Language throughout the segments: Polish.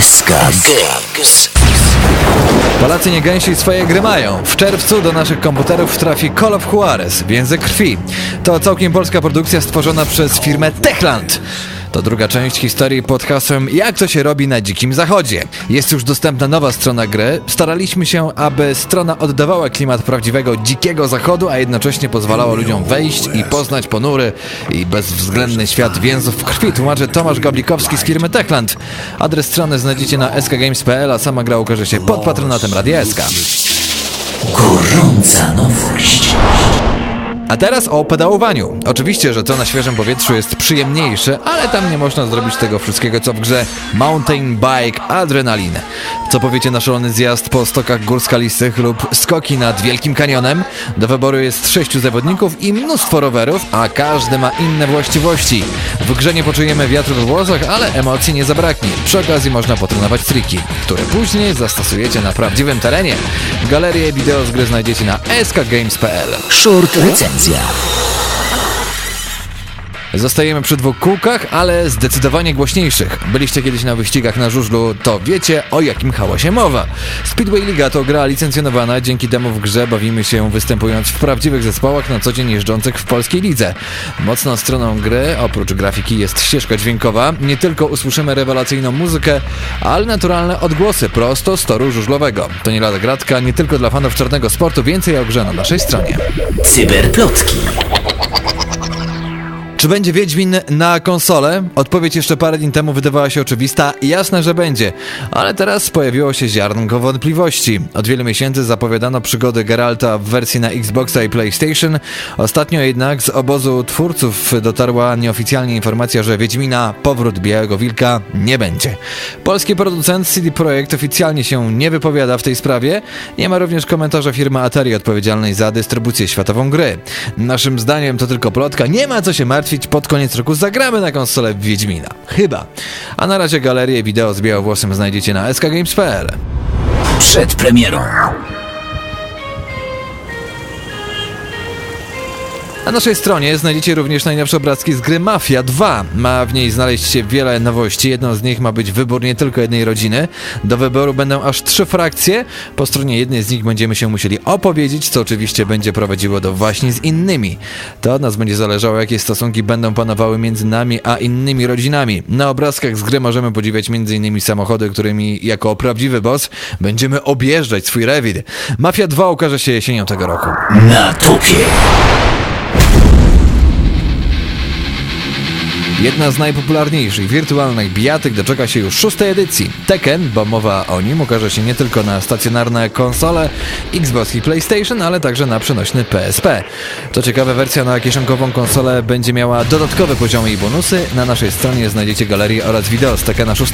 SK Games. Polacy nie gęsi swoje gry mają. W czerwcu do naszych komputerów trafi Call of Juarez, Więzek Krwi. To całkiem polska produkcja stworzona przez firmę Techland. To druga część historii pod hasłem Jak to się robi na Dzikim Zachodzie. Jest już dostępna nowa strona gry. Staraliśmy się, aby strona oddawała klimat prawdziwego Dzikiego Zachodu, a jednocześnie pozwalała ludziom wejść i poznać ponury i bezwzględny świat więzów krwi. Tłumaczy Tomasz Gablikowski z firmy Techland. Adres strony znajdziecie na skgames.pl, a sama gra ukaże się pod patronatem Radia SK. A teraz o pedałowaniu. Oczywiście, że to na świeżym powietrzu jest przyjemniejsze, ale tam nie można zrobić tego wszystkiego, co w grze Mountain Bike Adrenaline. Co powiecie na szalony zjazd po stokach gór skalistych lub skoki nad Wielkim Kanionem? Do wyboru jest sześciu zawodników i mnóstwo rowerów, a każdy ma inne właściwości. W grze nie poczujemy wiatru we włosach, ale emocji nie zabraknie. Przy okazji można potrenować triki, które później zastosujecie na prawdziwym terenie. Galerię wideo z gry znajdziecie na skgames.pl. Short recenzja. Медиа. Zostajemy przy dwóch kółkach, ale zdecydowanie głośniejszych. Byliście kiedyś na wyścigach na żużlu, to wiecie o jakim hałasie mowa. Speedway Liga to gra licencjonowana, dzięki temu w grze bawimy się występując w prawdziwych zespołach na co dzień jeżdżących w polskiej lidze. Mocną stroną gry, oprócz grafiki, jest ścieżka dźwiękowa. Nie tylko usłyszymy rewelacyjną muzykę, ale naturalne odgłosy prosto z toru żużlowego. To nie lada gratka, nie tylko dla fanów czarnego sportu, więcej o grze na naszej stronie. Cyberplotki. Czy będzie Wiedźmin na konsolę? Odpowiedź jeszcze parę dni temu wydawała się oczywista. Jasne, że będzie. Ale teraz pojawiło się ziarnko wątpliwości. Od wielu miesięcy zapowiadano przygody Geralta w wersji na Xboxa i PlayStation. Ostatnio jednak z obozu twórców dotarła nieoficjalnie informacja, że Wiedźmina Powrót Białego Wilka nie będzie. Polski producent CD Projekt oficjalnie się nie wypowiada w tej sprawie. Nie ma również komentarza firmy Atari odpowiedzialnej za dystrybucję światową gry. Naszym zdaniem to tylko plotka. Nie ma co się martwić. Pod koniec roku zagramy na konsolę Wiedźmina. Chyba. A na razie galerię wideo z białowłosem znajdziecie na skgames.pl. Przed premierą. Na naszej stronie znajdziecie również najnowsze obrazki z gry Mafia 2. Ma w niej znaleźć się wiele nowości. Jedną z nich ma być wybór nie tylko jednej rodziny. Do wyboru będą aż trzy frakcje. Po stronie jednej z nich będziemy się musieli opowiedzieć, co oczywiście będzie prowadziło do właśnie z innymi. To od nas będzie zależało, jakie stosunki będą panowały między nami a innymi rodzinami. Na obrazkach z gry możemy podziwiać m.in. samochody, którymi jako prawdziwy boss będziemy objeżdżać swój rewir. Mafia 2 ukaże się jesienią tego roku. Na topie. Jedna z najpopularniejszych wirtualnych bijatyk doczeka się już szóstej edycji. Tekken, bo mowa o nim, ukaże się nie tylko na stacjonarne konsole Xbox i PlayStation, ale także na przenośny PSP. Co ciekawe, wersja na kieszonkową konsolę będzie miała dodatkowe poziomy i bonusy. Na naszej stronie znajdziecie galerię oraz wideo z Tekkena 6.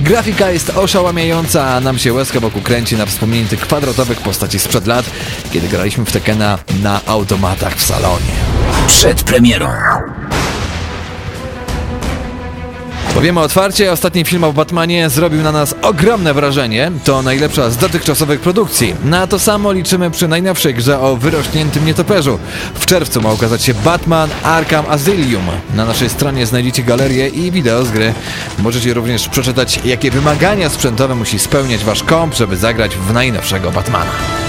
Grafika jest oszałamiająca, a nam się łezka wokół kręci na wspomnieniu tych kwadratowych postaci sprzed lat, kiedy graliśmy w Tekkena na automatach w salonie. Przed premierą. Powiemy otwarcie, ostatni film o Batmanie zrobił na nas ogromne wrażenie. To najlepsza z dotychczasowych produkcji. Na to samo liczymy przy najnowszej grze o wyrośniętym nietoperzu. W czerwcu ma ukazać się Batman Arkham Asylum. Na naszej stronie znajdziecie galerię i wideo z gry. Możecie również przeczytać, jakie wymagania sprzętowe musi spełniać wasz komp, żeby zagrać w najnowszego Batmana.